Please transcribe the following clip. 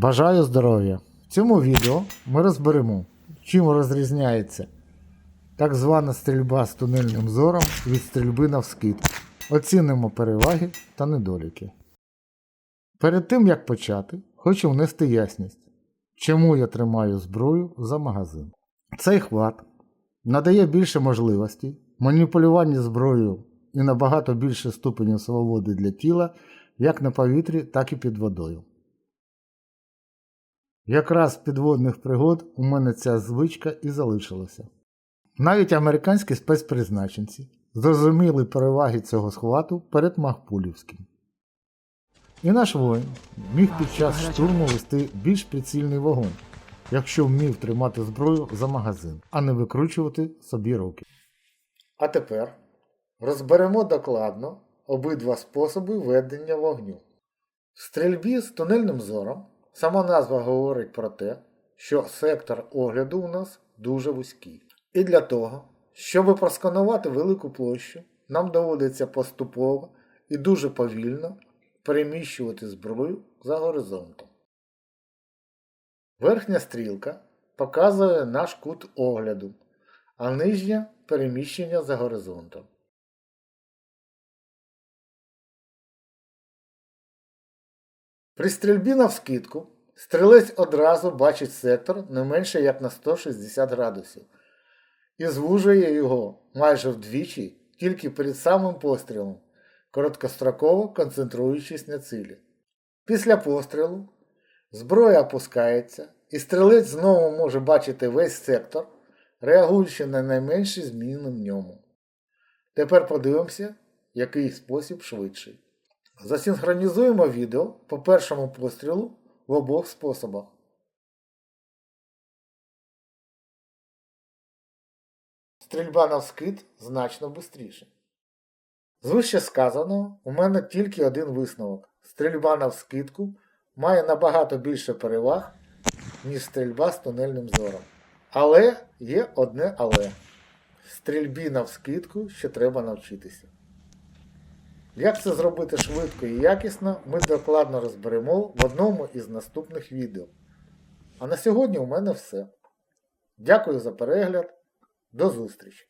Бажаю здоров'я! В цьому відео ми розберемо, чим розрізняється так звана стрільба з тунельним зором від стрільби навскид. Оцінимо переваги та недоліки. Перед тим як почати, хочу внести ясність, чому я тримаю зброю за магазин. Цей хват надає більше можливостей маніпулювання зброєю і набагато більше ступенів свободи для тіла як на повітрі, так і під водою. Якраз підводних пригод у мене ця звичка і залишилася. Навіть американські спецпризначенці зрозуміли переваги цього схвату перед Махпулівським. І наш воїн міг під час штурму вести більш прицільний вогонь, якщо вмів тримати зброю за магазин, а не викручувати собі руки. А тепер розберемо докладно обидва способи ведення вогню. В стрільбі з тунельним зором сама назва говорить про те, що сектор огляду у нас дуже вузький. І для того, щоб просканувати велику площу, нам доводиться поступово і дуже повільно переміщувати зброю за горизонтом. Верхня стрілка показує наш кут огляду, а нижня переміщення за горизонтом. При стрільбі навскидку стрілець одразу бачить сектор не менше як на 160 градусів і звужує його майже вдвічі тільки перед самим пострілом, короткостроково концентруючись на цілі. Після пострілу зброя опускається і стрілець знову може бачити весь сектор, реагуючи на найменші зміни в ньому. Тепер подивимося, який спосіб швидший. Засинхронізуємо відео по першому пострілу в обох способах. Стрільба навскид значно швидше. З вище сказаного, у мене тільки один висновок. Стрільба навскидку має набагато більше переваг, ніж стрільба з тунельним зором. Але є одне але. Стрільбі навскидку ще треба навчитися. Як це зробити швидко і якісно, ми докладно розберемо в одному із наступних відео. А на сьогодні у мене все. Дякую за перегляд. До зустрічі!